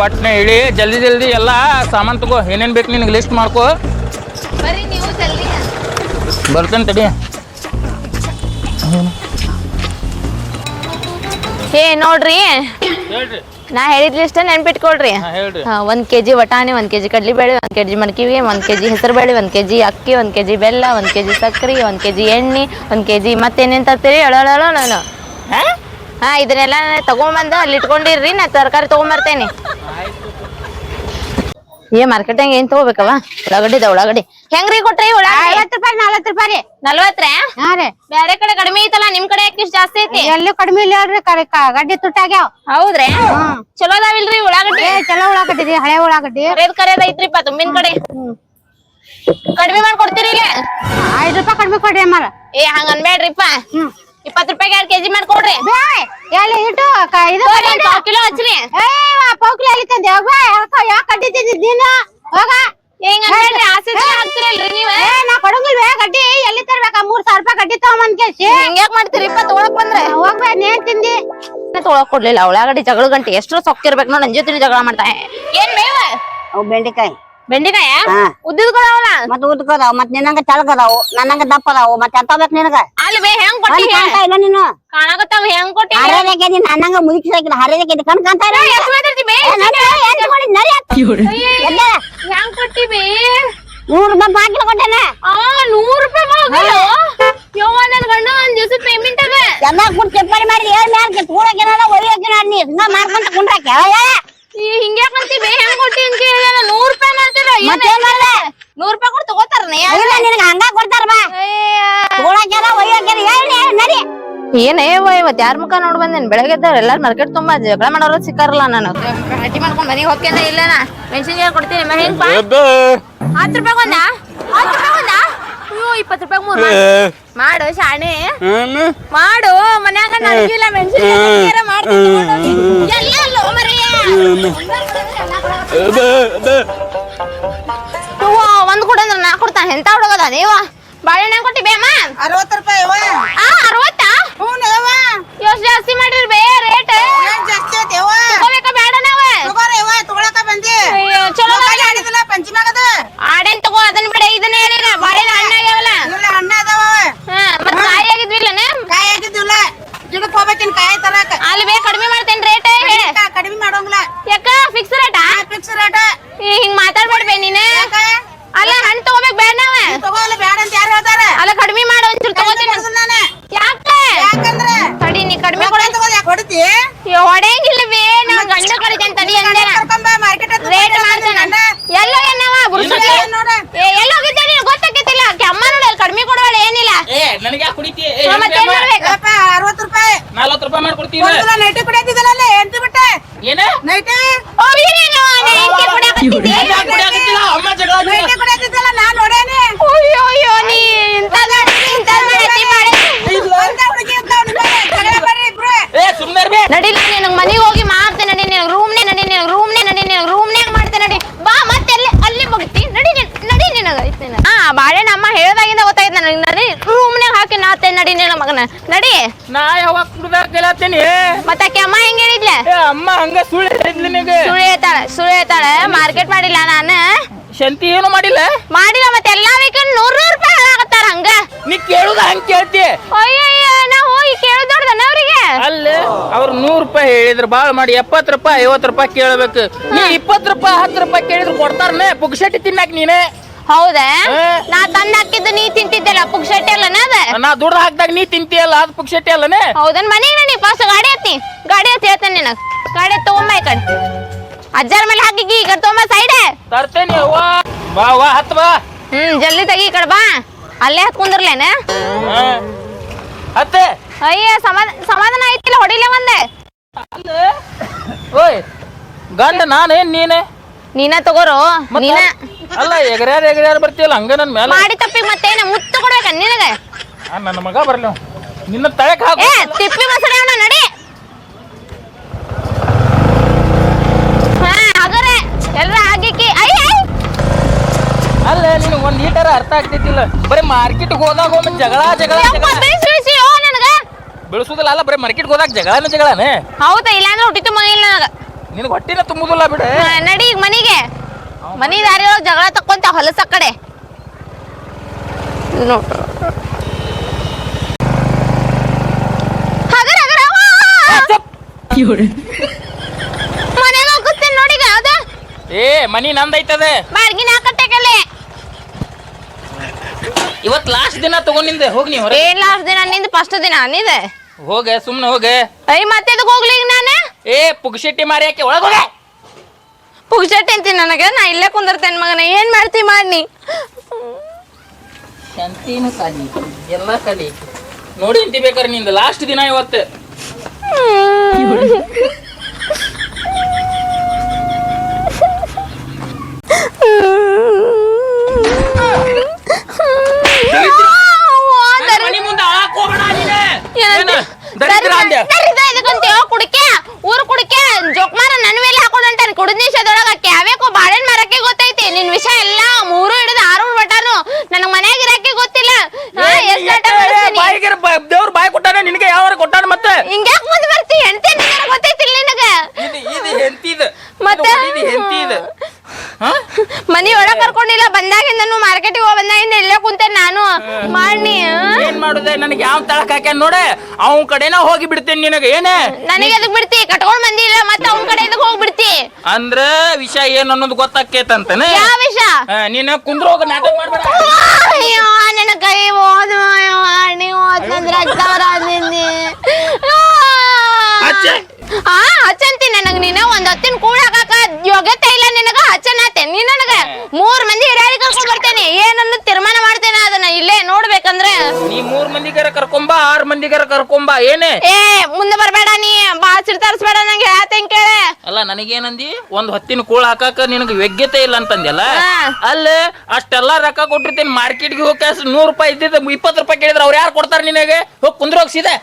ಪಟ್ನೆ ಇಳಿ ಜಲ್ದಿ ಜಲ್ದಿ ಎಲ್ಲ ಸಾಮಾನು ತಗೋ. ಏನೇನು ಬೇಕು ನಿನಗೆ ಲಿಸ್ಟ್ ಮಾಡ್ಕೋ. ಬರ್ತೇನೆ ತಡಿ. ಏ ನೋಡ್ರಿ. ಹೇಳ್ರಿ. ನಾ ಹೇಳಿದ ಲಿಸ್ಟ್ ನೆನ್ಪಿಟ್ಕೊಳ್ರಿ. ಹಾಂ ಹೇಳ್ರಿ. ಹಾ, ಒಂದ್ ಕೆಜಿ ವಟಾಣಿ ಒಂದ್ ಕೆಜಿ ಕಡ್ಲಿಬೇಳೆ ಒಂದ್ ಕೆಜಿ ಮಡಕಿವಿ ಒಂದ್ ಕೆಜಿ ಹೆಸರುಬೇಳೆ ಒಂದ್ ಕೆಜಿ ಅಕ್ಕಿ ಒಂದ್ ಕೆಜಿ ಬೆಲ್ಲ ಒಂದ್ ಕೆಜಿ ಸಕ್ಕರೆ ಒಂದ್ ಕೆಜಿ ಎಣ್ಣೆ ಒಂದ್ ಕೆಜಿ ಮತ್ತೇನೇನ್ ತರ್ತೀರಿ? ಹೇಳೋಳೋ ನಾನು ಹಾ? ಇದನ್ನೆಲ್ಲ ತಗೊಂಬಂದು ಅಲ್ಲಿ ಇಟ್ಕೊಂಡಿರ್ರಿ. ನಾ ತರಕಾರಿ ತಗೊಂಬರ್ತೇನೆ. ಏ ಮಾರ್ಕೆಟ್ನಾಗ ಏನ್ ತಗೋಬೇಕವ ಉಳ್ಳಾಗಡ್ಡಿ ಇದ ಉಳ್ಳಾಗಡ್ಡಿ. ಹೆಂಗ್ರಿ ಕೊಟ್ರಿ? ಉಳ್ಳಾಗಡ್ಡಿ ಐವತ್ತು ರೂಪಾಯಿ ನಲವತ್ತು ರೂಪಾಯಿ. ರೀ ನಲ್ವತ್ತ್ರ? ಹಾ ರೀ. ಬ್ಯಾರೆ ಕಡೆ ಕಡಿಮೆ ಐತಲ್ಲ ನಿಮ್ ಕಡೆ ಯಾಕೆ ಇಷ್ಟ್ ಜಾಸ್ತಿ ಐತಿ? ಎಲ್ಲೂ ಕಡಿಮೆ ಇಲ್ಲ ಕರೆ ಕ- ಗಡ್ಡಿ ತುಟ್ಟಾಗ್ಯಾವ ಹೌದ್ರಿ? ಚಲೋ ಅದಾವಿಲ್ರಿ ಉಳ್ಳಾಗಡ್ಡಿ? ಏ ಚಲೋ ಉಳ್ಳಾಗಡ್ಡಿ ರೀ ಹಳೆ ಉಳ್ಳಾಗಡ್ಡಿ. ಕರೆದ್ ಕರೇದ್ ಐತ್ರಿಪ್ಪ ತುಂಬಿನ ಕಡೆ. ಕಡಿಮೆ ಮಾಡಿ ಕೊಡ್ತೀರಿ ಐದ್ ರೂಪಾಯಿ ಕಡಿಮೆ ಕೊಡ್ರಿ ಅಮ್ಮ ಏ ಹಂಗ ಅನ್ಬೇಡ್ರಿಪ್ಪ ಇಪ್ಪತ್ ರೂಪಾಯಿಗೆ ಎರಡು ಕೆಜಿ ಮಾಡ್ಕೊಡ್ರಿ. ಎಲ್ಲಿ ಇಟ್ಟು ಕ- ಇದು ಒಂದ್ ಪಾವ್ ಕಿಲೋ ಹಚ್ರಿ. ಏ ಪೌಕ್ಲಿ ಅಲ್ಲಿ ತಂದೆ? ಹೋಗ ಯಾವ ಕಡ್ಡಿ ತಿಂದಿದ್ ನೀನು? ಹೋಗ ಹಿಂಗ ಅನ್ಬೇಡ್ರಿ ಆಸೆ ಹಾಕ್ತಿರಲ್ರಿ ನೀವ್? ಏ ನಾ ಕೊಡಂಗಿಲ್ವೇ ಗಡ್ಡಿ ಎಲ್ಲಿ ತರ್ಬೇಕ? ಮೂರ್ ಸಾವಿರ ರೂಪಾಯಿ ಗಡ್ಡಿ ತಗೊಂಬಂದ್ ಕೇಸಿ ಹಿಂಗ್ಯಾಕ್ ಮಾಡ್ತೀರಿಪ್ಪ ತಗೊಳಕ್ ಬಂದ್ರೆ. ಹೋಗ್ಬೇ ನೀನ್ ತಿಂದಿ? ತೊಗೊಳಕ್ ಕೊಡ್ಲಿಲ್ಲ. ಉಳ್ಳಾಗಡ್ಡಿ ಜಗಳ ಗಂಟೆ. ಎಷ್ಟು ಸೊಕ್ಕಿರ್ಬೇಕು ನೋಡಿ ನನ್ ಜೊತೆ ಜಗಳ ಮಾಡ್ತಾ. ಏನ್ ಮೇವ? ಅವು ಬೆಂಡೆಕಾಯಿ. ಬೆಂಡಿಕಾಯ? ಹಾ. ಉದ್ದಿದ್ಕೊಳವಲ್ಲ ಮತ್ ಉದ್ಕದಾವ್ ಮತ್ ನಿನ್ನಂಗ ತೆಳಗದಾವು ನನ್ನಂಗ ದಪ್ಪ ಮತ್ತೆ ಎತ್ತಬೇಕು ಎಂತ ನಿನಗ? ಅಲ್ಲಿ ಬೇ ಹೆಂಗ್ ಕೊಟ್ಟಿ ಕಣ್ ಕಾಣ್ತಾ ಇಲ್ಲ ನೀನು. ಕಾಣಕತ್ತಾವ ಹೆಂಗ್ ಕೊಟ್ಟಿ ಹರಿದಕ್ಕೆ ನೀನ್ ನನ್ನಂಗ ಮುದುಕಿಸಾಕಿಲ್ಲ ಹರಿದಕ್ಕೆ ಕಣ್ ಕಾಣ್ತಾ ಇಲ್ಲ ಎಷ್ಟ್ ಮಾತಾಡ್ತಿ ಬೇ ಏ, ನಡಿ, ಏನ್ ತಗೊಂಡಿ? ನಡಿ ಅತ್ತ. ಎದ್ದೇಳ. ಹೆಂಗ್ ಕೊಟ್ಟಿ ಬೇ? ನೂರ್ ರೂಪಾಯಿ ಬಾಕಿಲು ಕೊಟ್ಟೆನೆ? ಆ ನೂರ್ ರೂಪಾಯಿ ಯವ್ವ ನನ್ ಗಂಡ ಒಂದ್ ದಿವ್ಸ ಪೇಮೆಂಟ್ ಅದ. ಎಲ್ಲ ಕೂಡ ಚಪ್ಪಾಳಿ ಮಾಡಿ ಏಳ್ ಮ್ಯಾಲ್ಕೆ ತಗೊಳಕಿನ ಒಯ್ಯೋಕಿನ ನೀ ಹಿಂಗ ಹಿಂಗ್ಯಾಕ್ ಅಂತಿ ಬೇ ಹೆಂಗ್ ಕೊಟ್ಟಿ ಅಂತ ಹೇಳಿದ ನೂರ್ ರೂಪಾಯಿ ಮಾಡ್ತೀರ? ಮತ್ತೇನ್ ಮಾಡ್ದೆ? ನೂರ್ ರೂಪಾಯಿ ಕೊಟ್ಟು ತಗೋತಾರ ಇಲ್ಲ ನಿನಗ ಹಂಗ ಕೊಡ್ತಾರ ಬಾ. ಏನೇ ಇವತ್ ಯಾರ ಮುಖ ನೋಡ್ ಬಂದೇನ್? ಬೆಳಗ್ಗೆ ಎದ್ದವ್ರು ಎಲ್ಲಾರು ಮಾರ್ಕೆಟ್ ತುಂಬಾ ಜಗಳ ಮಾಡೋರು ಸಿಕ್ಕಾರಲ್ಲ ನಾನು. ಹಟ್ಟಿ ಮಾಡ್ಕೊಂಡ್ ಮನೆಗೆ ಹೋಗ್ತೇನೆ ಇಲ್ಲನ? ಮೆಣಸಿನ್ಕಾಯಿ ಕೊಡ್ತೀನಿ ಮ- ಹೆಂಗ್ ಹತ್ತು ರೂಪಾಯಿ ಒಂದ? ಹತ್ತು ರೂಪಾಯಿ ಒಂದ? ಅಯ್ಯೋ ಇಪ್ಪತ್ತು ರೂಪಾಯಿ ಮೂರು ಮಾಡು. ಶಾಣೆ. ಮಾಡು ಮನ್ಯಾಗ ನನಗಿಲ್ಲ ಮೆಣಸಿನ್ಕಾಯಿ ಒಂದ್ ಕೊಡ ಅಂದ್ರೆ ನಾ ಕೊಡ್ತಾನೆ. ಎಂತ ಹುಡುಗದ? ನೀವ? ಬಾಳೆಹಣ್ಣು ಕೊಟ್ಟಿ ಬೇಮ್ಮ ಅರವತ್ತು ರೂಪಾಯಿ ಆ ಅರವತ್ತಾ ಎಷ್ಟ್ ಜಾಸ್ತಿ ಮಾಡಿರ್ ಬೇ ರೇಟ್ ಜಾಸ್ತಿ ಐತಿ ಯವ್ವ? ತಗೋಬೇಕಾ ಬೇಡ ನಾವ? ತಗೋರಿ ಯವ್ವ ತಗೊಳಕ ಬಂದಿ. ಅಯ್ಯೋ, ಚಲೋ ಅದ. ಆಡಿದಿಲ್ಲ ಪಂಚಮಾಗದ ಆಡೇನ್ ತಗೋ ಅದನ್ನ ಬಿಡ ಇದನ್ನ ಹೇಳಿನ. ಬಾಳೆಹಣ್ಣು ಹಣ್ಣಾಗ್ಯಾವಲ್ಲ ಇಲ್ಲ ಹಣ್ಣ ಅದಾವ ಹಾ ಮತ್ ಕಾಯಿ ಕಾಯಿ ಅರವತ್ತು ರೂಪಾಯಿ. ನಲ್ವತ್ತು ರೂಪಾಯಿ ಮಾಡ್ಕೊಡ್ತೀವಿ ಕೊಡುದಿಲ್ಲ ನೈಟಿ ಕುಡಿಯತ್ತಿದ್ದಲ್ಲ ಎಂತ ಬಿಟ್ಟೆ ಏನ ನೈಟಿ ಓ ನೀನೇನು ನೆಂಕಿ ಕುಡಿಯಾಕತ್ತಿದ್ದೆ ಯಾಕ್ ಕುಡ್ಯಾಕತ್ತಿಲ್ಲ? ಅಮ್ಮ ಜಗಳ ಆಡಿಲ್ಲ. ನೈಟಿ ಕುಡಿಯತ್ತಿದ್ದಲ್ಲ ನಾನ್ ನೋಡೇನಿ ಅಯ್ಯೋ ಅಯ್ಯೋ ನೀ ಇಂಥದ್ ಇಂಥದ್ ಮಾಡತ್ತಿ ಮಾಡಿ ಒಂದ ಹುಡುಗಿ ಅಂತ ಅವ್ನ ಮೇಲೆ ಜಗಳ ಬರ್ರಿ ಇಬ್ರು ಏ ಸುಮ್ಮನೆ ಇರ್ಬೇ ನಡಿಲ್ಲ ನಿನಗ್ ಮನೆಗೆ ಹೋಗಿ ಮಾಡ್ತೇನೆ ನಡಿ ನಿನಗ್ ರೂಮ್ನೇ ನಡಿ ನಿನಗ್ ರೂಮ್ನೇ ನಡಿ ನಿನಗ್ ರೂಮ್ನ್ಯಾಗ ಮಾಡ್ತೇನೆ ನಡಿ ಬಾ ಮತ್ತೆ ಅಲ್ಲಿ ಅಲ್ಲಿ ಮುಗಿತಿ ನಡಿ ನಿನ್- ನಡಿ ನಿನಗ ಐತಿ ನಿನಗ. ಹಾ ಬಾಳೆಹಣ್ಣು ಅಮ್ಮ ಹೇಳ್ದಾಗಿಂದ ಗೊತ್ತಾಯ್ತು ನನಗೆ ನಡಿ ನಾತೆ ನಡಿ ನಿನ್ನ ಮಗನ. ನಡಿ. ನಾ ಯಾವಾಗ ಕುಡ್ದಾರ ಕೇಳತ್ತೀನಿ ಮತ್ತೆ ಆಕೆ ಅಮ್ಮ ಹೆಂಗ್ ಹೇಳಿದ್ಲೆ? ಏ ಅಮ್ಮ ಹಂಗ ಸುಳ್ಳು ಹೇಳಿದ್ಲು ನಿನಗೆ? ಸುಳ್ಳು ಹೇಳ್ತಾಳೆ ಸುಳ್ಳು ಹೇಳ್ತಾಳೆ. ಮಾರ್ಕೆಟ್ ಮಾಡಿಲ್ಲ ನಾನು. ಶಂತಿ ಏನು ಮಾಡಿಲ್ಲ? ಮಾಡಿಲ್ಲ ಮತ್ತೆ ಎಲ್ಲಾ ವೀಕೆಂಡ್ ನೂರ್ ನೂರ್ ರೂಪಾಯಿ ಹಾಳಾಗತ್ತಾರ ಹಂಗ. ನೀ ಕೇಳುದ ಹಂಗ ಕೇಳ್ತಿ. ಅಯ್ಯಯ್ಯ ನಾ ಹೋಗಿ ಕೇಳೋದ್ ದೊಡ್ಡದನ ಅವ್ರಿಗೆ? ಅಲ್ಲ ಅವ್ರು ನೂರ್ ರೂಪಾಯಿ ಹೇಳಿದ್ರು ಬಾಳ್ ಮಾಡಿ ಎಪ್ಪತ್ ರೂಪಾಯಿ ಐವತ್ ರೂಪಾಯಿ ಕೇಳ್ಬೇಕು. ನೀ ಇಪ್ಪತ್ ರೂಪಾಯಿ ಹತ್ತು ರೂಪಾಯಿ ಕೇಳಿದ್ರು ಕೊಡ್ತಾರನೆ ಪುಗ್ಸಟ್ಟಿ ತಿನ್ನಾಕ ನೀನೆ? ಹೌದಾ. ನಾ ತಂದ ಹಾಕಿದ್ದು ನೀ ತಿಂತಿದ್ದಲ್ಲ ಪುಕ್ಷಟಿ ಅಲ್ಲನ ಅದ? ನಾ ದುಡ್ಡು ಹಾಕ್ದಾಗ ನೀ ತಿಂತಿಯಲ್ಲ ಅದು ಪುಕ್ಷಟಿ ಅಲ್ಲನೆ? ಹೌದನ್ ಮನೆಗೆ ನೀ ಫಸ್ಟ್ ಗಾಡಿ ಹತ್ತಿ. ಗಾಡಿ ಹತ್ತಿ ಹೇಳ್ತೇನೆ ನಿನಗ. ಗಾಡಿ ತಗೊಂಬ ಈ ಕಡೆ. ಅಜ್ಜಾರ ಮೇಲೆ ಹಾಕಿ ಈ ಕಡೆ ತಗೊಂಬ ಸೈಡ್. ತರ್ತೇನೆ ಅವ್ವ. ಬಾ ವಾ ಹತ್ ಬಾ. ಹ್ಮ್ ಜಲ್ದಿ ತೆಗಿ ಈ ಕಡೆ ಬಾ. ಅಲ್ಲೇ ಹತ್ ಕುಂದ್ರಲೇನ? ಹಾ. ಹತ್ತೆ. ಅಯ್ಯ ಸಮಾಧಾನ ಸಮಾಧಾನ ಆಯ್ತಿಲ್ಲ ಹೊಡಿಲೇ ಒಂದೆ. ಓಯ್ ಗಂಡ ನಾನೇನ್ ನೀನೆ? ನೀನ ತಗೋರು ನೀನ ಅಲ್ಲ ಎಗರ್ಯಾರ ಎಗರ್ಯಾರ ಬರ್ತೀವಲ್ಲ ಹಂಗ ನನ್ ಮೇಲೆ. ಮಾಡಿ ತಪ್ಪಿಗೆ ಮತ್ತೇನ ಮುತ್ತು ಕೊಡ್ಬೇಕ ನಿನಗೆ? ಆ, ನನ್ನ ಮಗ ಬರ್ಲಿ ನಿನ್ನ ತಳಕ್ ಹಾಕು. ಏ ತಿಪ್ಪಿ ಅವನ ನಡಿ. ಹಾ ಹಗರೆ ಎಲ್ಲ ಆಗಿಕ್ಕಿ ಅಯ್ಯ ಅಲ್ಲ ನೀನು ಒಂದ್ ಲೀಟರ್ ಅರ್ಥ ಆಗ್ತಿದ್ದಿಲ್ಲ. ಬರೀ ಮಾರ್ಕೆಟ್ ಹೋದಾಗ ಒಮ್ಮೆ ಜಗಳ ಜಗಳ ಯಪ್ಪ ಜಗಳ. ಬಿಳಿಸಿ ಬಿಳಿಸಿ ಓ ನನಗ. ಬೆಳೆಸುದಿಲ್ಲ ಅಲ್ಲ ಬರೀ ಮಾರ್ಕೆಟ್ ಹೋದಾಗ ಜಗಳನ ಜಗಳನೇ. ಹೌದಾ ಇಲ್ಲಾಂದ್ರೆ ಹುಟ್ಟಿತು ಇಲ್ಲ ನನಗ. ನಿನಗೆ ಹೊಟ್ಟಿನ ತುಂಬುದಿಲ್ಲ ಬಿಡ. ನಡಿ ಈಗ ಮನಿಗೆ. ಮನಿ ದಾರಿ ಒಳಗೆ ಜಗಳ ತಕ್ಕೊಂತ ಹೊಲಸ ಕಡೆ! ಮನೆಗೆ ಹೋಗಿಸ್ತೀನಿ ನೋಡಿ ಅದ. ಏ ಮನಿ ನಂದೈತದ. ಬಾಡ್ಗಿನ ಹಾಕಟ್ಟೆಕಲೆ ಇವತ್ ಲಾಸ್ಟ್ ದಿನ ತಗೊಂಡಿಂದೆ ಹೋಗ್ ನೀವು ಹೊರ ಏನ್ ಲಾಸ್ಟ್ ದಿನ ನಿಂದ ಫಸ್ಟ್ ದಿನ ನಿಂದ? ಹೋಗ ಸುಮ್ನೆ ಹೋಗ. ಐ ಮತ್ತೆ ಹೋಗ್ಲಿ ಈಗ ನಾನು? ಏ ಪುಗ್ಶೆಟ್ಟಿ ಮಾರಿಯಾಕೆ ಒಳಗೋಗ ಹೋಗ. ಅಂತೀನಿ ನನಗೆ ನಾ ಇಲ್ಲೇ ಕುಂದಿರ್ತೇನೆ ಮಗನ ಏನ್ ಮಾಡ್ತಿ ಮಾಡಿ ಶಂತಿನೂ ಕಲಿ ಎಲ್ಲ ಕಲಿ. ನೋಡಿ ಬೇಕಾರೆ ನಿಂದ ಲಾಸ್ಟ್ ದಿನ ಇವತ್ತು ನನ್ ಮನಿ ಮುಂದೆ ಅಳಾಕ್ ಹೋಗ್ಬೇಡ ನೀನು. ಏನ? ದರಿದ್ರ ಅಂದೆ. ಕುಡಿಕೆ ಊರ್ ಕುಡಿಕೆ ಜೋಕ್ಮಾರ ನನ್ ಮೇಲೆ ಹಾಕೊಂಡಂತಾನೆ ಕುಡಿದ ನಿಮಿಷದೊಳಗ ಕ್ಯಾವ್ಯಾಕೋ ಬಾಳೆಹಣ್ಣು ಮರಕ್ಕೆ ಗೊತ್ತೈತಿ ನಿನ್ ವಿಷಯ ಎಲ್ಲ ಮೂರು ಹಿಡಿದು ಆರು ಬಟಾನು ನನಗ್ ಮನ್ಯಾಗ ಇರಕ್ಕೆ ಗೊತ್ತಿಲ್ಲ ಹಾ, ಎಷ್ಟ್ ಆಟ ಮಾಡಿಸ್ತೀನಿ. ಬಾಯಿಗೆ ಬ- ದೇವ್ರ ಬಾಯಿ ಕೊಟ್ಟಾನ ನಿನಗೆ ಯಾವ ಕೊಟ್ಟಾನ ಮತ್ತೆ ಹಿಂಗ್ಯಾಕ್ ಮುಂದ್ ಬರ್ತಿ ಎಂತ ಗೊತ್ತೈತಿಲ್ಲ ನಿನಗ ಇದು ಇದು ಹೆಂತಿದ ಮತ್ತೆ? ಇದು ಹೆಂತಿದ ಹಾ ಮನಿ ಒಳಗ್ ಕರ್ಕೊಂಡಿಲ್ಲ ನಾನು ಮಾರ್ಕೆಟಿಗೆ ಹೋಗಿ ಬಂದಾಗಿಂದ ಇಲ್ಲೇ ಕುಂತೆ ನಾನು. ಮಾಡಿ ಏನ್ ಮಾಡುದೆ? ನನಗೆ ಯಾವ ತಳಕ್ ಹಾಕ್ಯಾನ ನೋಡೆ. ಅವನ ಕಡೆನ ಹೋಗಿ ಬಿಡ್ತೇನೆ ನಿನಗೆ ಏನೇ? ನನಗೆ ಎದಕ್ ಬಿಡ್ತಿ? ಕಟ್ಕೊಂಡ್ ಬಂದಿಲ್ಲ ಮತ್ತೆ ಅವ್ನ ಕಡೆ ಎದಕ್ ಹೋಗ್ಬಿಡ್ತಿ ಅಂದ್ರ ವಿಷಯ ಏನ್ ಅನ್ನೋದು ಗೊತ್ತಾಕೇತಂತಾನೆ ಯಾವ ವಿಷ? ನೀನ ಕುಂದ್ರೋಗ ನಾಟಕ ಮಾಡ್ಬೇಡ. ಅಯ್ಯೋ ನನ್ನ ಕೈ ಹೋದ ನೀವು ಹೋದ್ನಂದ್ರ ಹತ್ತವರ ಅಂದಿದ್ನಿ ಅಚ್ಚೆ. ಆ ಹಚ್ಚಂತಿ ನನಗ ನೀನ ಒಂದ್ ಹೊತ್ತಿನ ಕೂಡ ಹಾಕಾಕ ಯೋಗ್ಯತೆ ಇಲ್ಲ ನಿನಗ ಹಚ್ಚನಾತೆ ನೀ ನನಗ ಮೂರ್ ಮಂದಿ ಹಿರಿಯರಿಗೆ ಕರ್ಕೊಂಡ್ ಬರ್ತೇನೆ ಏನನ್ನು ತೀರ್ಮಾನ ಮಾಡ್ತೇನೆ ಅದನ್ನ ಇಲ್ಲೇ ನೋಡ್ಬೇಕಂದ್ರೆ ನೀ ಮೂರ್ ಮಂದಿಗಾರ ಕರ್ಕೊಂಬ ಆರ್ ಕರ್ಕೊಂಬ ಏನೇ? ಏ ಮುಂದೆ ಬರಬೇಡ ನೀ. ಬಾಸಿರ್ ತರಿಸ್ಬೇಡ ನಂಗೆ ಹೇಳ್ತೇನ್ ಕೇಳೆ. ಅಲ್ಲ ನನಗೇನಂದಿ? ಒಂದ್ ಹೊತ್ತಿನ ಕೂಳ್ ಹಾಕಾಕ ನಿನಗೆ ಯೋಗ್ಯತೆ ಇಲ್ಲ ಅಂತಂದ್ಯಲ್ಲ? ಹಾ. ಅಲ್ಲ ಅಷ್ಟೆಲ್ಲ ರೊಕ್ಕ ಮಾರ್ಕೆಟ್ ಮಾರ್ಕೆಟ್ಗೆ ಹೋಗಿ ನೂರ್ ರೂಪಾಯಿ ಇದ್ದಿದ್ದು ಇಪ್ಪತ್ತು ರೂಪಾಯಿ ಕೇಳಿದ್ರೆ ಅವ್ರು ಯಾರು ಕೊಡ್ತಾರ ನಿನಗೆ? ಹೋಗಿ ಕುಂದ್ರ ಸೀದಾ.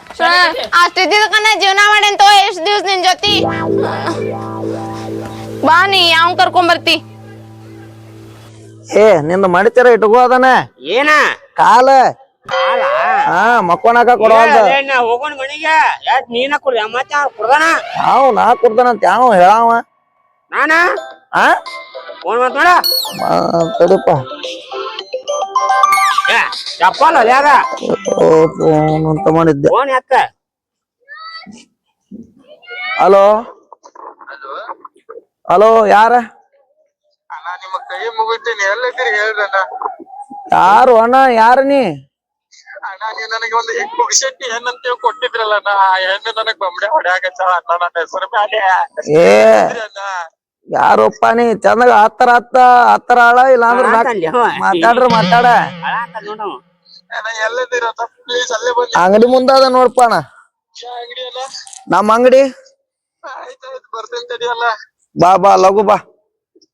ಅಷ್ಟ ಜೀವನ ಮಾಡೇನ್ ಜೀವನ ಮಾಡೇಂತೋ ಎಷ್ಟ್ ದಿವ್ಸ ನಿನ್ ಜೊತೆ? ಬಾ ನೀ ಯಾವ ಕರ್ಕೊಂಡ್ ಬರ್ತಿ? ಏ ನಿಂದ ಮಡಿತರ ಇಟ್ಕೋ ಅದನ ಏನ? ಕಾಲ. ಹಾ ಮಕ್ಕೊಣಕ ಕೊಡವಲ್ದ ಹೋಗೋಣ ಮನಿಗೆ. ಯಾಕ್ ನೀನ ಕುಡ್ದ ಮತ್ತೆ ಕುಡ್ದಾನ? ಯಾವ ನಾ ಕುಡ್ದನಂತ ಯಾವ ಹೇಳಾವ ನಾನ? ಹಾ ಫೋನ್ ಮಾತ್ ನೋಡ. ಮ- ತಡಿಪ್ಪ ಏ, ಚಪ್ಪಲ್ ಅಲ್ಲ ಓ, ಫೋನ್ ಅಂತ ಮಾಡಿದ್ದೆ. Phone hello? ಹಲೋ? ಯಾರ? ಅಣ್ಣ ನಿಮ್ಮ ಕೈ ಮುಗಿತೀನಿ. ಎಲ್ಲದಿರಿ ಹೇಳ್ದಣ್ಣ. ಯಾರು ಅಣ್ಣ ಯಾರು ನೀ? ಅಣ್ಣ ನೀವು ನನಗೆ ಒಂದು ಹೆಣ್ಣು ಮುಗಿಸೆಟ್ಟಿ ಹೆಣ್ಣಂತ ಕೊಟ್ಟಿದ್ರಲ್ಲ ಅಣ್ಣ ಆ ಹೆಣ್ಣು ನನಗ್ ಬೊಂಬಡೆ ಹೊಡ್ಯಾಕತ್ತ ಅಣ್ಣ ನನ್ನ ಹೆಸರು ಮ್ಯಾಲೆ. ಏ ಯಾರಪ್ಪ ನೀ? ಚಂದಾಗ ಹತ್ತರ ಹತ್ತ ಹತ್ತರ ಆಳ ಇಲ್ಲ ಅಂದ್ರೆ ಮಾತಾಡ್ರ ಮಾತಾಡ. ಅಣ್ಣ ಪ್ಲೀಸ್ ಅಲ್ಲೇ ಬಂದಿ ಅಂಗಡಿ ಮುಂದಾದ ನೋಡ್ಪ ಅಣ್ಣ. ಅಂಗಡಿ ಅಲ್ಲ ನಮ್ಮ ಅಂಗಡಿ. ಆಯ್ತಾಯ್ತು ಬರ್ತೇನೆ ತಡಿಯಲ್ಲ ಬಾ ಬಾ ಲಘು ಬಾ.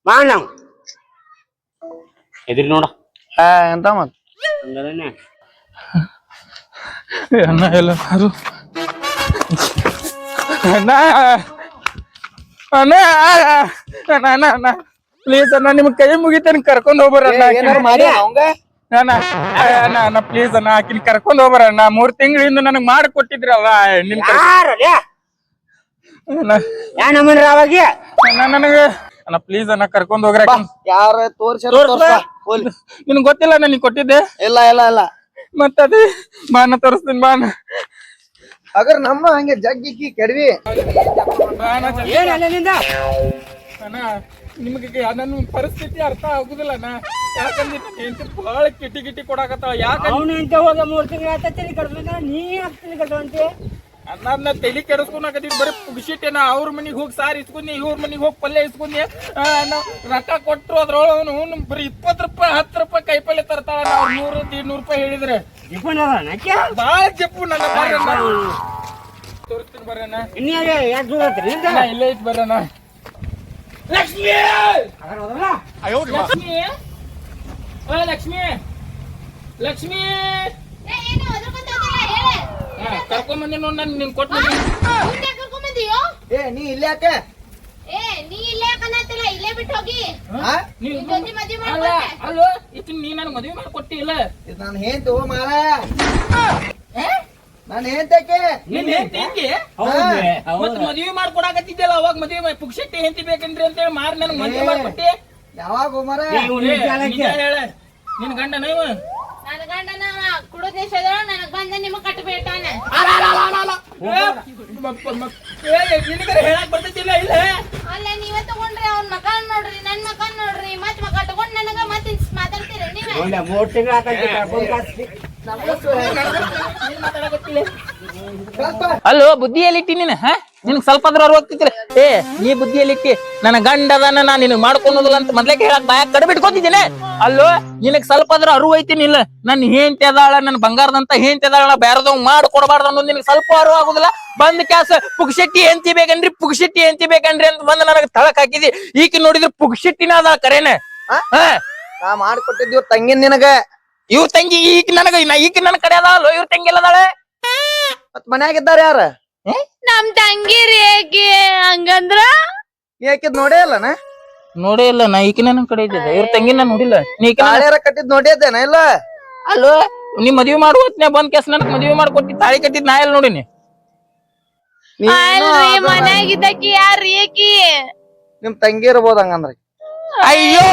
ಬಾ ನಾವು ಎದ್ರಿ ನೋಡ. ಆ, ಎಂತ ಮತ್ತೆ ಅಣ್ಣ ಎಲ್ಲಾರು ಅಣ್ಣ. ಅಣ್ಣ. ಅಣ್ಣ ಅಣ್ಣ ಅಣ್ಣ. ಪ್ಲೀಸ್ ಅಣ್ಣ ನಿಮ್ ಕೈ ಮುಗಿತೇನೆ ಕರ್ಕೊಂಡ್ ಹೋಗ್ಬರಣ್ಣ ಅಣ್ಣ ಅಣ್ಣ ಅಣ್ಣ ಪ್ಲೀಸ್ ಅಣ್ಣ ಆಕಿನ ಕರ್ಕೊಂಡ್ ಹೋಗ್ಬರಣ್ಣ ಮೂರ್ ತಿಂಗಳಿಂದ ನನಗ್ ಮಾಡಿ ಕೊಟ್ಟಿದ್ರಲ್ಲ ನಿಮ್ ಅವಾಗ? ಅಣ್ಣ ನನಗ ಅಣ್ಣ ಪ್ಲೀಸ್ ಅಣ್ಣ ಕರ್ಕೊಂಡ್ ಹೋಗ್ರ ಯಾರ ತೋರ್ಸ ನಿನ್ ಗೊತ್ತಿಲ್ಲ ನನಗ್ ಕೊಟ್ಟಿದ್ದೆ? ಇಲ್ಲ ಇಲ್ಲ ಇಲ್ಲ. ಮತ್ತದೇ ಬಾನ ತೋರಿಸ್ತೀನಿ ಬಾನ ಅಗರ್ ನಮ್ಮ ಹಂಗೆ ಜಗ್ಗಿಕ್ಕಿ ಕೆಡವಿ. ಬಾನ ಏನ್ ಅಲ್ಲಿಂದ ಅಣ್ಣ ನಿಮಗೆ ನನ್ನ ಪರಿಸ್ಥಿತಿ ಅರ್ಥ ಆಗುದಿಲ್ಲ ಅಣ್ಣ. ಯಾಕಂದ್ರೆ ನನ್ನ ಹೆಂಡತಿ ಬಹಳ ಕಿಟಿ ಕಿಟಿ ಕೊಡಾಕತ್ತಾಳ. ಯಾಕಂದ್ರೆ ಅವನು ಅಂತ ಹೋಗ ಮೂರ್ ತಿಂಗಳ ಆತ ನೀ ಯಾಕೆ ಕಟ್ಟುವಂತೆ ಅನ್ನ ತಲಿ ಕೆಡಿಸ್ಕೊಳಕತ್ತೀನಿ ಬರೀ ಪುಗ್ಸಿಟ್ಟೇನ ಅವ್ರ ಮನೆಗೆ ಹೋಗಿ ಸಾರ್ ಇಸ್ಕೊಂಡಿ ಇವ್ರ ಮನೆಗೆ ಹೋಗಿ ಪಲ್ಯ ಇಸ್ಕೊಂಡಿ. ಆ, ನಾ ರೊಕ್ಕ ಕೊಟ್ರು ಅದ್ರೊಳಗೆ ಅವನು ಬರೀ ಇಪ್ಪತ್ತು ರೂಪಾಯಿ ಹತ್ತು ರೂಪಾಯಿ ಕೈ ಪಲ್ಯ ತರ್ತಾಳ ನಾವು ನೂರು ನೂರು ರೂಪಾಯಿ ಹೇಳಿದ್ರೆ. ಭಾಳ ಜಪ್ಪು ನನ್ನ ತೋರಿಸ್ತೀನಿ ಬರ್ರಣ್ಣ ಇಲ್ಲೇ ಇಟ್ ಬರ್ರಣ್ಣ ಲಕ್ಷ್ಮಿ! ಲಕ್ಷ್ಮಿ! ಲಕ್ಷ್ಮಿ! ಲಕ್ಷ್ಮಿ! ಕರ್ಕೊಂಡ್ ಬಂದಿ ನೋಡ್ ನಾನು ನಿನ್ ಕೊಟ್ಟು ಏ ನೀ ಇಲ್ಲಿ ಯಾಕೆ? ಏ ನೀ ಇಲ್ಲೇ ಇಲ್ಲೇ ಬಿಟ್ಟು ಹೋಗಿ. ಹಾ? ನೀ ನಿನ್ ಜೊತೆ ಮದ್ವೆ ಅಲ್ಲ ಮಾಡ್ಕೊಂಡೆ. ಇತ್ತು ನೀ ಮದ್ವೆ ಮಾಡಿ ಕೊಟ್ಟಿಲ್ಲ ಇದು ನಾನು ಮಾರ. ನಾನು ಮತ್ ಮದ್ವಿ ಮಾಡ್ಕೊಡಾಕತ್ತಿದ್ದಲ್ಲ ಅವಾಗ ಮದ್ವಿ ಪುಕ್ಷಟ್ಟಿ ಹೆಂತಿ ಬೇಕಂದ್ರಿ ಅಂತ ಹೇಳಿ ಮಾರ್ ನನ್ ಮದ್ವಿ ಮಾಡ್ಕೊಟ್ಟಿ. ಯಾವಾಗ ಹೇಳ. ನಿನ್ ಗಂಡನ ಇವ? ನನ್ನ ಗಂಡನ ನನಗ್ ಬಂದ ನಿಮಗ್ ಕಟ್ಟಬೇಟಾನ ನಿನಗರ ಹೇಳಕ್ ಬರ್ತೈತಿಲ್ಲ ಇಲ್ಲ ಅಲ್ಲ ನೀವೇ ತಗೊಂಡ್ರಿ ಅವ್ನ ಮಕ ನೋಡ್ರಿ ನನ್ ಮಕ ನೋಡ್ರಿ ಮತ್ ಮಕ ತಗೊಂಡ್ ನನಗ ಮತ್ ಇನ್ಸ್ ಮಾತಾಡ್ತೀರ ನೀವೇ ಮೂರ್ ತಿಂಗಳ ಆತಂತೆ ಕರ್ಕೊಂಡ್ ಕಳ್ಸಿ. ಅಲ್ಲೋ ಬುದ್ಧಿಯಲ್ಲಿ ಎಲ್ಲಿಟ್ಟಿ ನೀನು ಹಾ ನಿನಗ್ ಸ್ವಲ್ಪ ಆದ್ರೂ ಅರಿವು ಆಗ್ತಿತ್ತಿಲ್ಲ ಏ ನೀ ಬುದ್ಧಿಯಲ್ಲಿ ಇಟ್ಟಿ ನನ್ನ ಗಂಡ ಅದಾನ ನಾ ನಿನಗ್ ಮಾಡ್ಕೊಳೋದಿಲ್ಲ ಅಂತ ಮೊದ್ಲೇ ಹೇಳಕ್ ಬಾಯ ಕಡಿಬಿಟ್ಕೊತಿದ್ದೀನಿ. ಅಲ್ಲೋ ನಿನಗ್ ಸ್ವಲ್ಪ ಆದ್ರೂ ಅರಿವು ಐತಿನಿಲ್ಲ ನನ್ನ ಹೆಂಡತಿ ಅದಾಳ ನನ್ ಬಂಗಾರದಂತ ಹೆಂಡತಿ ಅದಾಳ ಬೇರೆದವ್ ಮಾಡ್ಕೊಡ್ಬಾರ್ದು ಅನ್ನೋದು ನಿನಗ್ ಸ್ವಲ್ಪ ಅರಿವು ಆಗುದಿಲ್ಲ. ಬಂದ್ ಕ್ಯಾಸ ಪುಗ್ಶೆಟ್ಟಿ ಎಂತಿ ಬೇಕನ್ರಿ ಪುಗ್ಶೆಟ್ಟಿ ಎಂತಿ ಬೇಕನ್ರಿ ಅಂತ ಬಂದ್ ನನಗ್ ತಳಕ್ ಹಾಕಿದಿ. ಈಕಿ ನೋಡಿದ್ರೆ ಪುಗ್ಶೆಟ್ಟಿನ ಅದಾಳ ಕರೇನೆ? ನಾ ಮಾಡ್ಕೊಟ್ಟಿದ್ದೀವ್ ತಂಗಿ ನಿನಗ. ಇವ್ರ ತಂಗಿ ಈಗ ನನಗ ಈಗ ನನ್ನ ಕಡೆ ಅದಾಳ ಇವ್ರ ತಂಗಿ ಎಲ್ಲ ಅದಾಳೆ? ಮತ್ ಮನ್ಯಾಗ ಇದ್ದಾರ ಯಾರ? ನಮ್ ತಂಗಿ ರೇಖೆ ಹಂಗಂದ್ರ? ಯಾಕೆ ನೋಡೇ ಇಲ್ಲನ? ನೋಡೇ ಇಲ್ಲ ನಾ ಈಕಿನ ಕಡೆ ಇದ್ದಿದ್ದೆ. ಇವ್ರ ತಂಗಿನ ನೋಡಿಲ್ಲ. ನೀ ಈಕಿನ ತಾಳ್ಯಾರ ಕಟ್ಟಿದ್ ನೋಡಿದ್ದೇನ ಇಲ್ಲ? ಅಲ್ಲೋ ನೀ ಮದ್ವಿ ಮಾಡುವ ಹೊತ್ನ್ಯಾಗ ಬಂದ್ ಕೆಸ್ ನನಗ್ ಮದ್ವಿ ಮಾಡ್ಕೊಟ್ಟಿ ತಾಳಿ ಕಟ್ಟಿದ್ ನಾ ಎಲ್ಲಿ ನೋಡಿನಿ? ನೀ ಅಲ್ರಿ ಯಾರ್ ರೇಖಿ ನಿಮ್ ತಂಗಿ ಇರ್ಬೋದ ಹಂಗಂದ್ರ. ಅಯ್ಯೋ!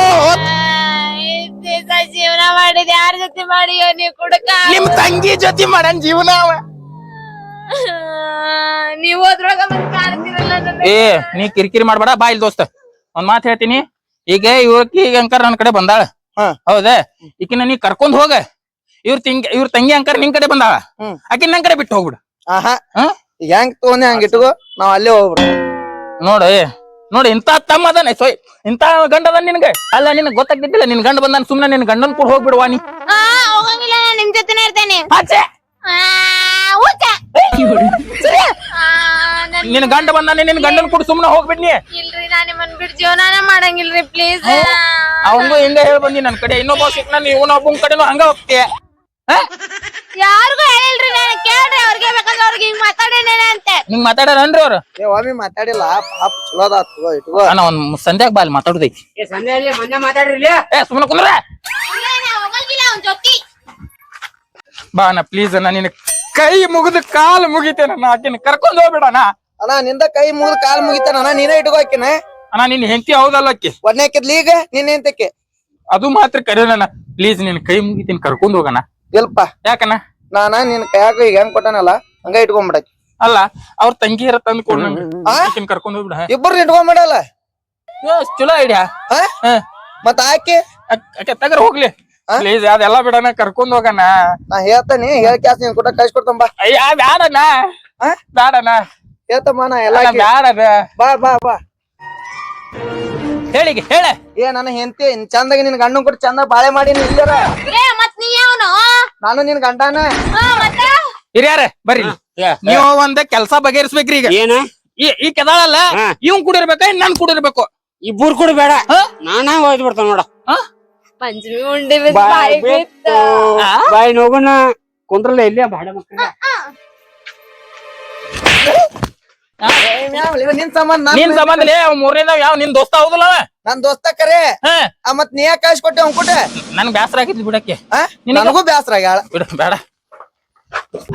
ಜೀವನ ಮಾಡಿದ ಯಾರ ಜೊತೆ ಮಾಡಿಯೋ ನೀ ಕುಡಕ? ನಿಮ್ ತಂಗಿ ಜೊತೆ ಮಾಡನ್ ಜೀವನ ಅವ. ನೀವ್ ಅದ್ರೊಳಗ ಮತ್ ಕಾಣ್ತಿರಲ್ಲ ನನಗೆ. ಏ ನೀ ಕಿರಿಕಿರಿ ಮಾಡ್ಬೇಡ ಬಾ ಇಲ್ಲಿ ದೋಸ್ತ. ಒಂದ್ ಮಾತ್ ಹೇಳ್ತೀನಿ. ಈಗ ಇವ್ರಕಿ ಈಗ ಅಂಕರ್ ನನ್ ಕಡೆ ಬಂದಾಳ. ಹಾ. ಹೌದಾ? ಈಕಿನ ನೀ ಕರ್ಕೊಂಡ್ ಹೋಗ. ಇವ್ರ ತಂಗಿ ಇವ್ರ ತಂಗಿ ಅಂಕರ್ ನಿನ್ ಕಡೆ ಬಂದಾಳ. ಹ್ಮ್. ಆಕಿನ ನನ್ ಕಡೆ ಬಿಟ್ಟು ಹೋಗ್ಬಿಡು. ಆಹಾ. ಹಾ? ಈಗ ಹೆಂಗ್ ತಗೊಂಡೆ ಹಂಗ ಇಟ್ಟು ನಾವ್ ಅಲ್ಲೇ ಹೋಗ್ಬಿಡು. ನೋಡು ಏ ನೋಡಿ ಇಂತ ತಮ್ಮ ಅದಾನೆ. ಸೊಯ್ ಇಂತ ಗಂಡ ಅದ ನಿನ್ಗೆ. ಅಲ್ಲ ನಿನ್ ಗೊತ್ತಾಗ್ತಿದ್ದಿಲ್ಲ ನಿನ್ ಗಂಡ ಬಂದಾನ ಸುಮ್ನೆ ನಿನ್ ಗಂಡನ್ ಕೂಡ ಹೋಗ್ಬಿಡುವ ನೀ ಆ ಹೋಗಂಗಿಲ್ಲ ನಾನ್ ನಿಮ್ ಜೊತೆನೇ ಇರ್ತೇನೆ. ಆ, ಆ, ನನ್- ಗಂಡ ಬಂದಾನೆ ನಿನ್ ಗಂಡನ್ ಕೂಡ ಸುಮ್ನೆ ಹೋಗ್ಬಿಡ್ನಿ ಇಲ್ರಿ ನಾನ್ ನಿಮ್ಮನ್ ಬಿಡ್ ಜೀವನಾನ ಮಾಡಂಗಿಲ್ರಿ ಪ್ಲೀಸ್ ಅವಂಗೂ ಹಿಂಗ ಹೇಳ್ಬಂದಿ ನನ್ ಕಡೆ. ಇನ್ನೊಬ್ಬ ಸಿಕ್ನ ನೀವು ಇವನೊಬ್ಬನ್ ಕಡೆನೂ ಹಂಗ ಹೋಗ್ತೀಯ. ಯಾರಿಗೂ ಹೇಳಿಲ್ರಿ ನಾನು ಕೇಳ್ರಿ ಅವ್ರಿಗೆ ಬೇಕಂದ್ರೆ ಅವ್ರಿಗೆ ಹಿಂಗ್ ಮಾತಾಡೇನೇನೆ ಅಂತೆ. ನಿಂಗ್ ಮಾತಾಡ್ಯಾರನ್ರಿ ಅವ್ರು? ಏ ಒಮ್ಮೆ ಮಾತಾಡಿಲ್ಲ ಪಾಪ ಚಲೋ ಅದ ಇಟ್ಕೋ. ನಾ ಒಂದ್ ಸಂಧ್ಯಾಗ ಬಾಲ್ ಮಾತಾಡುದೈತಿ. ಏ ಸಂಜೆ ಮೊನ್ನೆ ಮಾತಾಡ್ರಿ ಏ ಸುಮ್ನೆ ಕುಂದ್ರ ಇಲ್ಲ, ನಾ ಹೋಗಂಗಿಲ್ಲ ಅವ್ನ ಜೊತೆ. ಬಾ ಅಣ್ಣ ಪ್ಲೀಸ್ ಅಣ್ಣ ನಿನ್ ಕೈ ಮುಗಿದು ಕಾಲ್ ಮುಗಿತೇನ ಆಕಿನ ಕರ್ಕೊಂಡ್ ಹೋಗ್ಬಿಡಣ ಅಣ್ಣ. ನಿಂದ ಕೈ ಮುಗಿದು ಕಾಲ್ ಮುಗಿತಾನ ಅಣ್ಣ ನೀನೇ ಇಟ್ಕೋ ಆಕಿನ ಅಣ್ಣ ನಿನ್ ಹೆಂಡತಿ ಹೌದಲ್ಲ ಅಕ್ಕಿ ಒಡ್ನೆ ಹಾಕಿದ್ಲಿ ಈಗ ನಿನ್ನ ಎಂತಕ್ಕೆ ಅದು ಮಾತ್ರ ಕರೆಯೋಣ ಪ್ಲೀಸ್ ನಿನ್ ಕೈ ಮುಗಿತೀನಿ ಕರ್ಕೊಂಡ್ ಹೋಗಣ. ಇಲ್ಪ ಯಾಕಣ್ಣ? ನಾನ ನಿನ್ ಕೈಯಾಗ ಈಗ ಹೆಂಗ್ ಕೊಟ್ಟಾನಲ್ಲ ಹಂಗ ಇಟ್ಕೊಂಡ್ಬಿಡಕ್ಕೆ ಅಲ್ಲ ಅವ್ರ ತಂಗಿಯರ ತಂದು ಕೊಡ್? ಆಕಿನ ಕರ್ಕೊಂಡ್ ಹೋಗ್ಬಿಡ. ಇಬ್ಬರು ಇಟ್ಕೊಂಡ್ಬಿಡಲ್ಲ ಚಲೋ ಐಡಿಯಾ. ಹಾ. ಮತ್ತ ಆಕಿ ತಗರ್ ಹೋಗ್ಲಿ? ಪ್ಲೀಸ್ ಅದೆಲ್ಲ ಬಿಡಣ ಕರ್ಕೊಂಡ್ ಹೋಗಣ. ನಾ ಹೇಳ್ತಾನಿ ಹೇಳ್ ಕ್ಯಾಸ್ ನೀನ್ ಕೊಟ್ಟ ಕಳ್ಸಿ ಕೊಡ್ತಂಬ ಅಯ್ಯ ಬ್ಯಾಡಣ್ಣ. ಆ? ಬ್ಯಾಡಣ್ಣ. ಹೇಳ್ತಮ್ಮ ನಾ ಎಲ್ಲ ಅಲ್ಲ, ಬಾ ಬಾ ಬಾ. ಹೇಳಿಗೆ ಹೇಳ. ಏ ನನ್ನ ಹೆಂಡತಿ ಚಂದಾಗ ನಿನ್ ಗಂಡನ್ ಕೊಟ್ಟು ಚಂದ ಬಾಳೆ ಮಾಡಿ ಇಲ್ಲರ ಏ ಮತ್ ನೀ ಅವನು ನಾನು ನಿನ್ ಗಂಡನ. ಮತ್ತ? ಹಿರಿಯಾರ ಬರ್ರಿ. ನೀವು ಒಂದ ಕೆಲ್ಸ ಬಗೆಹರಿಸ್ಬೇಕ್ರಿ ಈಗ. ಏನ? ಈ ಈ ಕೆದಾಳಲ್ಲ ಇವ್ ಕುಡಿರ್ಬೇಕ ನನ್ ಕುಡಿರ್ಬೇಕು? ಇಬ್ಬರು ಕೂಡ ಬೇಡ. ನಾನಾ ಹೋಯ್ತು ಬಿಡ್ತಾನ ನೋಡ. ಪಂಚಮಿ ಉಂಡಿ ಬಿದ್ದು ಬಾಯ್ ಬಾಯಿ ಬಿತ್ತು. ಬಿತ್ತು. ಬಾಯ್ ನೋಗೋಣ ಕುಂದ್ರಲ್ಲ ಇಲ್ಲೇ ಬಾಡ ಮಕ್ಕಳ? ನಿನ್ ಸಂಬಂಧ ನಿನ್ ಸಂಬಂಧಲೇ ಅವ್ ಮೂರನೇದಾವ್ ಯಾವ ನಿನ್ ದೋಸ್ತ ಹೌದಲ್ಲ ಅವ? ನನ್ ದೋಸ್ತ ಕರೆ. ಹಾ. ಆ ಮತ್ ನೀ ಯಾಕೆ ನನ್ ಬ್ಯಾಸರ ಬಿಡಕ್ಕೆ. ಆ? ನಿನಗ? ನನಗೂ ಬ್ಯಾಸರ ಆಗ್ಯಾಳ ಬಿಡು ಬೇಡ.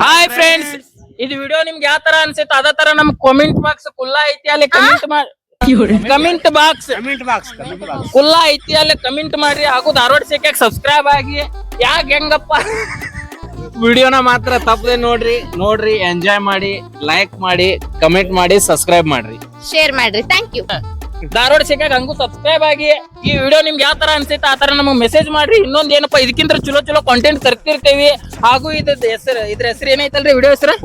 ಹಾಯ್ ಫ್ರೆಂಡ್ಸ್ ಇದು ವಿಡಿಯೋ ನಿಮ್ಗೆ ಯಾವ ತರ ಅನ್ಸುತ್ತೆ ಅದ ತರ ನಮ್ ಕಾಮೆಂಟ್ ಬಾಕ್ಸ್ ಕುಲ್ಲ ಐತಿ ಅಲ್ಲಿ ಕಮೆಂಟ್ ಮಾಡಿ comment box comment box comment box ಕುಲ್ಲಾ ಐತಿ ಅಲ್ಲಿ ಕಮೆಂಟ್ ಮಾಡ್ರಿ. ಹಾಗೂ ಧಾರವಾಡ ಶೇಖಾಗ ಸಬ್ಸ್ಕ್ರೈಬ್ ಆಗಿ. ಯಾಕೆ ಹೆಂಗಪ್ಪ? ವಿಡಿಯೋನ ಮಾತ್ರ ತಪ್ಪದೆ ನೋಡ್ರಿ. ನೋಡ್ರಿ ಎಂಜಾಯ್ ಮಾಡಿ ಲೈಕ್ ಮಾಡಿ ಕಮೆಂಟ್ ಮಾಡಿ ಸಬ್ಸ್ಕ್ರೈಬ್ ಮಾಡ್ರಿ. ಶೇರ್ ಮಾಡ್ರಿ. ಥ್ಯಾಂಕ್ ಯು ಧಾರವಾಡ ಶೇಖಾಗ ಹಂಗೂ ಸಬ್ಸ್ಕ್ರೈಬ್ ಆಗಿ. ಈ ವಿಡಿಯೋ ನಿಮ್ಗೆ ಯಾವ ತರ ಅನ್ಸುತ್ತೆ ಆ ತರ ನಮಗೆ ಮೆಸೇಜ್ ಮಾಡ್ರಿ. ಇನ್ನೊಂದ್ ಏನಪ್ಪಾ ಇದಕ್ಕಿಂತ ಚಲೋ ಚಲೋ ಕಂಟೆಂಟ್ ತರ್ತಿರ್ತೇವಿ. ಹಾಗೂ ಇದ್ರ ಹೆಸರು ಇದ್ರ ಹೆಸರು ಏನೈತಲ್ರಿ ವಿಡಿಯೋ ಹೆಸರು?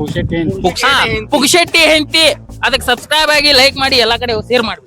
ಪುಕ್ಷೆಟ್ಟಿ ಹೆಂತಿ ಅದಕ್ಕೆ ಸಬ್ಸ್ಕ್ರೈಬ್ ಆಗಿ ಲೈಕ್ ಮಾಡಿ ಎಲ್ಲಾ ಕಡೆ ಶೇರ್ ಮಾಡ್ರಿ